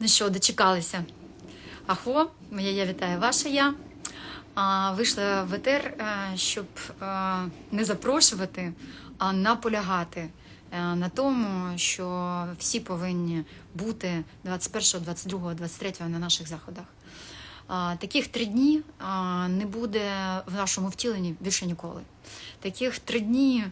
Ну що, дочекалися? Ахо, моя я вітаю ваша я. А, Вийшла в етер, е, щоб а, не запрошувати, а наполягати е, на тому, що всі повинні бути 21, 22, 23 на наших заходах. Таких три дні не буде в нашому втіленні більше ніколи. Таких три дні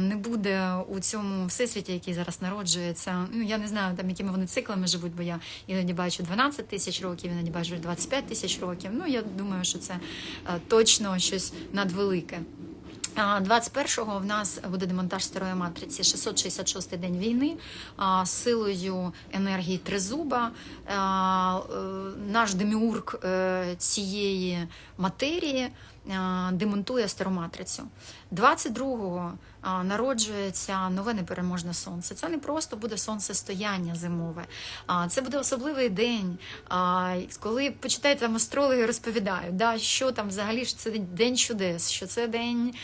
не буде у цьому всесвіті, який зараз народжується. Ну я не знаю, там якими вони циклами живуть, бо я іноді бачу 12 тисяч років, іноді бачу 25 тисяч років. Ну я думаю, що це точно щось надвелике. А, 21-го в нас буде демонтаж старої матриці, 666-й день війни силою енергії Тризуба. Е, Наш деміург е, цієї матерії демонтує стару матрицю. 22-го народжується нове непереможне сонце. Це не просто буде сонцестояння зимове, а це буде особливий день. Коли почитаєте там астрологи розповідають, да, що там взагалі що це день чудес, що це день.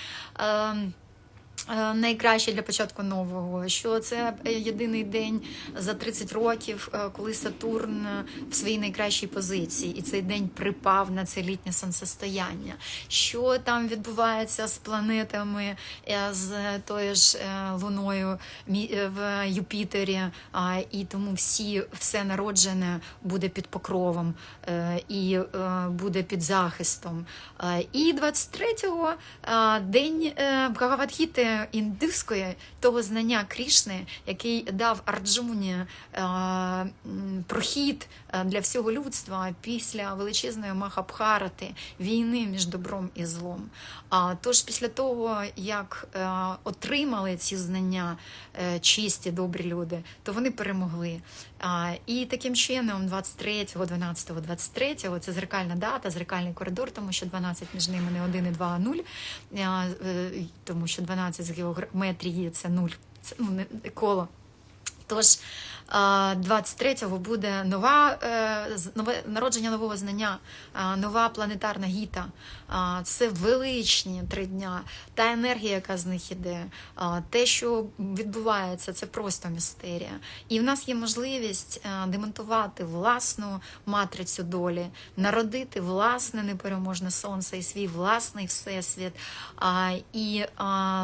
Е, е, Найкраще для початку нового, що це єдиний день за 30 років, е, коли Сатурн в своїй найкращій позиції, і цей день припав на це літнє сонцестояння. Що там відбувається з планетами, е, з тою ж е, луною е, в Юпітері, і тому всі все народжене буде під покровом е, і е, буде під захистом. Е, І 23-го е, день е, Бхагавадгіти індуської, того знання Крішни, який дав Арджуні е, прохід е, для всього людства після величезної Махабхарати, війни між добром і злом. А тож після того, як е, отримали ці знання чисті, добрі люди, то вони перемогли. І таким чином, 23, 12, 23, це зеркальна дата, зеркальний коридор, тому що 12 між ними не 1 і 2, а 0, а, е, тому що 12 з геометрії це нуль. це ну, не- коло. Тож 23-го буде нова, е, нове народження нового знання, нова планетарна гіта. Це величні три дня. Та енергія, яка з них іде, те, що відбувається, це просто містерія. І в нас є можливість е, демонтувати власну матрицю долі, народити власне непереможне сонце і свій власний всесвіт, і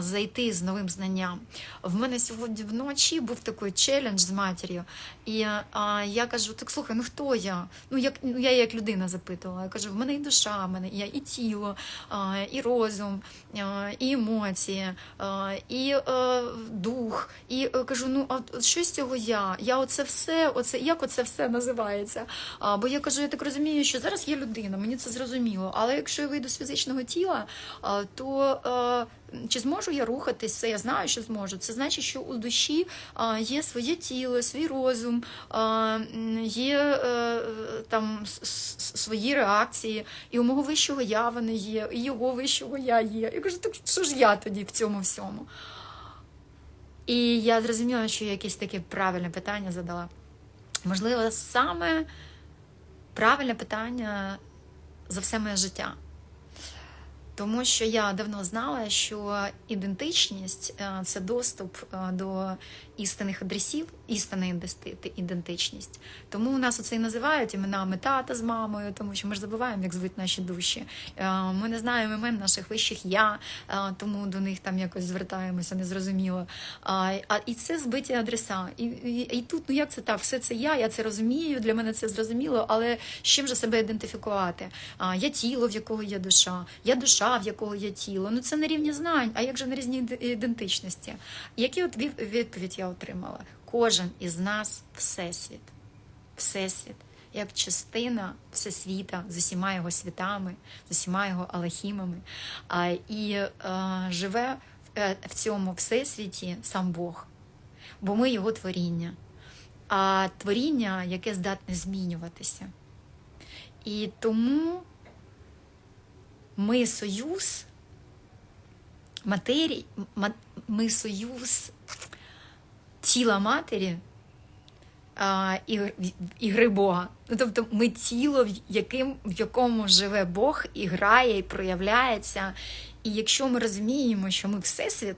зайти з новим знанням. В мене сьогодні вночі був такий челендж з матір'ю, і а, я кажу: так слухай, ну хто я? Ну як ну, я як людина запитувала. Я кажу, в мене і душа, в мене і, тіло, а, і розум, а, і емоції, а, і е, дух. І е, кажу, ну а що з цього я? Я оце все, оце як оце все називається? А, бо я кажу, я так розумію, що зараз є людина, мені це зрозуміло. Але якщо я вийду з фізичного тіла, а, то е, чи зможу я рухатись? Це я знаю, що зможу. Це значить, що у душі є своє тіло, свій розум, є е, там с- с- свої реакції, і у мого вищого я вони є, і його вищого я є. Я кажу, так що ж я тоді в цьому всьому? І я зрозуміла, що я якесь таке правильне питання задала. Можливо, саме правильне питання за все моє життя. Тому що я давно знала, що ідентичність е, це доступ е, до істинних адресів, істинна іденти- ідентичність. Тому у нас оце і називають іменами тата з мамою, тому що ми ж забуваємо, як звуть наші душі. Е, Ми не знаємо імен наших вищих я, тому до них там якось звертаємося, незрозуміло. А і це збиті адреса. І, і, і тут, ну як це так? Все це я, я це розумію, для мене це зрозуміло, але з чим же себе ідентифікувати? Я тіло, в якого є душа, я душа, в якого є тіло. Ну це на рівні знань, а як же на різні ідентичності? Які от відповідь я отримала? Кожен із нас всесвіт. Всесвіт. Як частина всесвіта з усіма його світами, з усіма його алахімами, і е, живе е, в цьому всесвіті сам Бог, бо ми його творіння, а творіння, яке здатне змінюватися. І тому ми союз матері, ми союз тіла матері а, і, і гри Бога. Ну, тобто ми тіло, в яким, в якому живе Бог і грає, і проявляється. І якщо ми розуміємо, що ми всесвіт,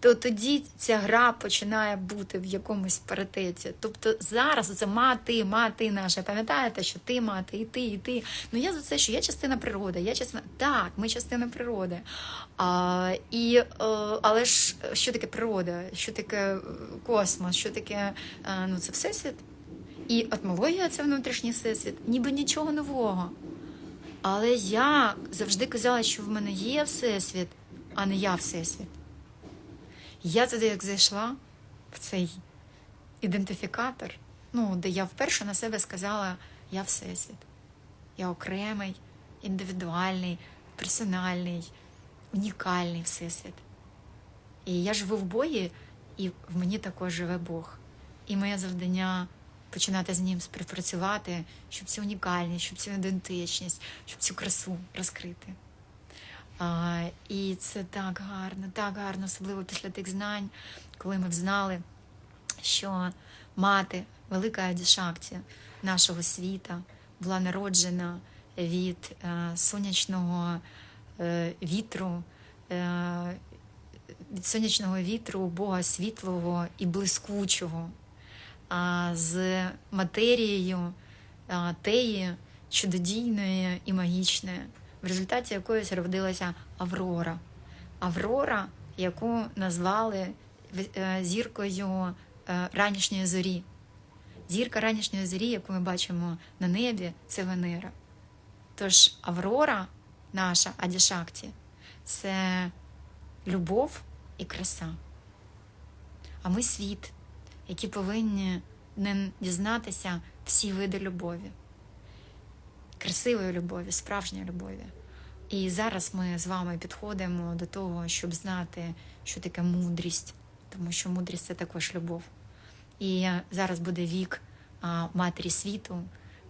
то тоді ця гра починає бути в якомусь паритеті. Тобто зараз це мати, мати наша. Пам'ятаєте, що ти мати, і ти, і ти. Ну я за це, що я частина природи, я частина. Так, ми частина природи. А, і, е, але ж що таке природа? Що таке е, космос? Що таке е, ну, це всесвіт? І атмологія це внутрішній всесвіт, ніби нічого нового. Але я завжди казала, що в мене є всесвіт, а не я всесвіт. Я туди, як зайшла в цей ідентифікатор, ну, де я вперше на себе сказала, я всесвіт. Я окремий, індивідуальний, персональний, унікальний всесвіт. І я живу в Богі, і в мені також живе Бог. І моє завдання починати з ним співпрацювати, щоб цю унікальність, щоб цю ідентичність, щоб цю красу розкрити. А, і це так гарно, так гарно, особливо після тих знань, коли ми взнали, що мати, велика Адішакті нашого світа, була народжена від е, сонячного е, вітру, е, від сонячного вітру Бога світлого і блискучого, а з матерією теї чудодійної і магічної, в результаті якої зродилася Аврора. Аврора, яку назвали е, зіркою е, ранішньої зорі. Зірка ранішньої зорі, яку ми бачимо на небі, це Венера. Тож Аврора, наша Адішакті, це любов і краса. А ми світ, які повинні не дізнатися всі види любові, красивої любові, справжньої любові. І зараз ми з вами підходимо до того, щоб знати, що таке мудрість, тому що мудрість це також любов. І зараз буде вік а, матері світу,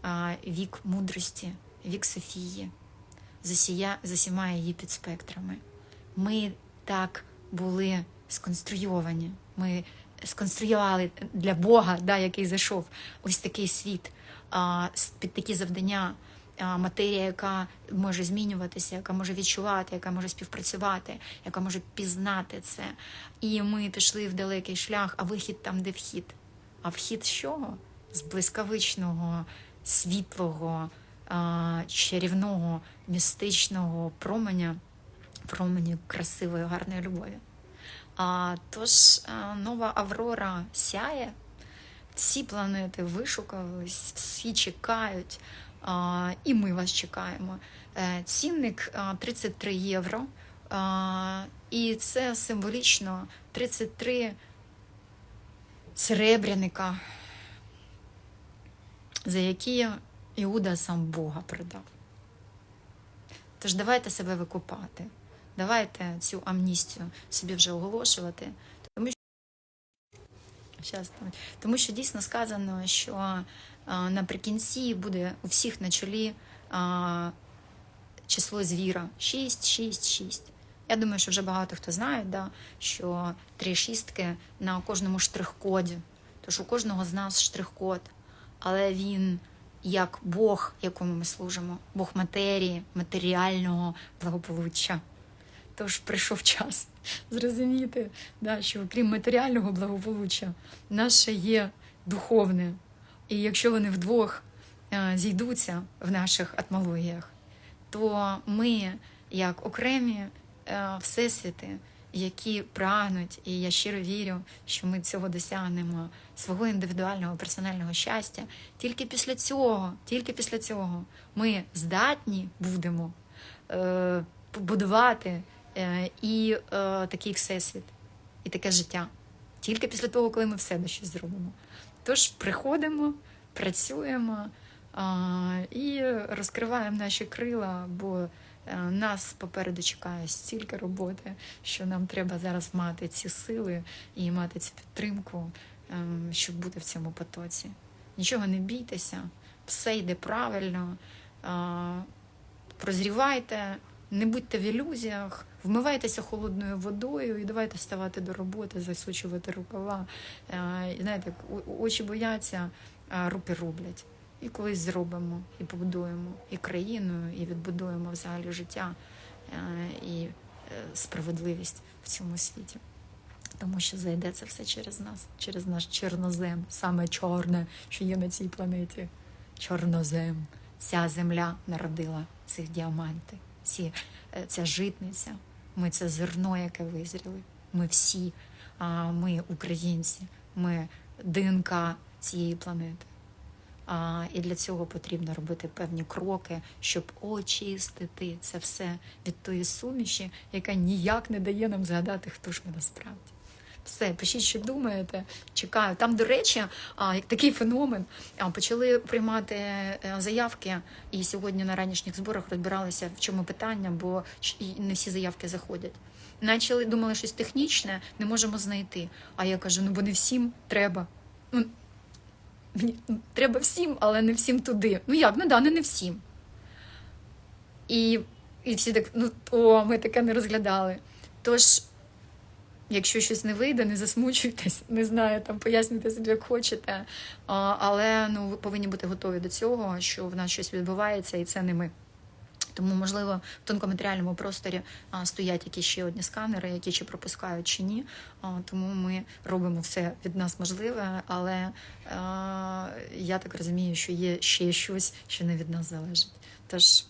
а, вік мудрості, вік Софії, засія, засіма її під спектрами. Ми так були сконструйовані. Ми сконструювали для Бога, да, який зайшов ось такий світ, а, під такі завдання. Матерія, яка може змінюватися, яка може відчувати, яка може співпрацювати, яка може пізнати це. І ми пішли в далекий шлях, а вихід там, де вхід. А вхід з чого? З блискавичного, світлого, чарівного, містичного променя, променю красивої, гарної любові. А, Тож нова Аврора сяє, всі планети вишукались, всі чекають, і ми вас чекаємо. Е, цінник 33 євро. І це символічно 33 серебряника, за які Іуда сам Бога продав. Тож давайте себе викупати. Давайте цю амністію собі вже оголошувати, Щас, тому що дійсно сказано, що а, наприкінці буде у всіх на чолі а, число звіра 6, 6, 6. Я думаю, що вже багато хто знає, да, що три шістки на кожному штрих-коді. Тож у кожного з нас штрих-код, але він як Бог, якому ми служимо, Бог матерії, матеріального благополуччя. Тож прийшов час зрозуміти, да, що окрім матеріального благополуччя, наше є духовне. І якщо вони вдвох е, зійдуться в наших атмологіях, то ми, як окремі е, всесвіти, які прагнуть, і я щиро вірю, що ми цього досягнемо свого індивідуального персонального щастя, тільки після цього, тільки після цього ми здатні будемо е, побудувати. Е, і е, такий всесвіт, і таке життя. Тільки після того, коли ми в себе щось зробимо. Тож приходимо, працюємо і розкриваємо наші крила, бо е, нас попереду чекає стільки роботи, що нам треба зараз мати ці сили і мати цю підтримку, щоб бути в цьому потоці. Нічого не бійтеся, все йде правильно. Прозрівайте, не будьте в ілюзіях, вмивайтеся холодною водою і давайте вставати до роботи, засучувати рукава. Знаєте, очі бояться, а руки роблять. І колись зробимо, і побудуємо і країну, і відбудуємо взагалі життя і е, справедливість в цьому світі. тому що зайде це все через нас, через наш чорнозем, саме чорне, що є на цій планеті. Чорнозем. Ця земля народила цих діаманти, ці, е, ця житниця. Ми це зерно, яке визріли. Ми всі, ми українці, ми ДНК цієї планети. А, і для цього потрібно робити певні кроки, щоб очистити це все від тої суміші, яка ніяк не дає нам згадати, хто ж ми насправді. Все, пишіть, що думаєте. Чекаю. Там, до речі, такий феномен. Почали приймати е, заявки, і сьогодні на ранішніх зборах розбиралися, в чому питання, бо не всі заявки заходять. Начали думали щось технічне, не можемо знайти. А я кажу: ну бо не всім треба. Ну, треба всім, але не всім туди. Ну як? Ну да, ну не всім. І, і всі так, ну о, ми таке не розглядали. Тож, якщо щось не вийде, не засмучуйтесь, не знаю, там пояснюйте собі, як хочете. Але ну, ви повинні бути готові до цього, що в нас щось відбувається, і це не ми. Тому, можливо, в тонкоматеріальному просторі стоять якісь ще одні сканери, які чи пропускають, чи ні. Тому ми робимо все від нас можливе, але я так розумію, що є ще щось, що не від нас залежить. Тож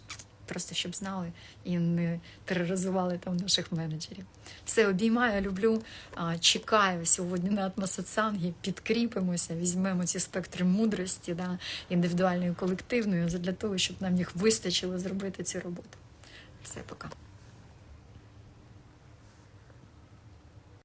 просто щоб знали і не тероризували там наших менеджерів. Все обіймаю, люблю. Чекаю сьогодні на атмосоцангі, підкріпимося, візьмемо ці спектри мудрості, да, індивідуальної, колективної, для того, щоб нам їх вистачило зробити цю роботу. Все, пока.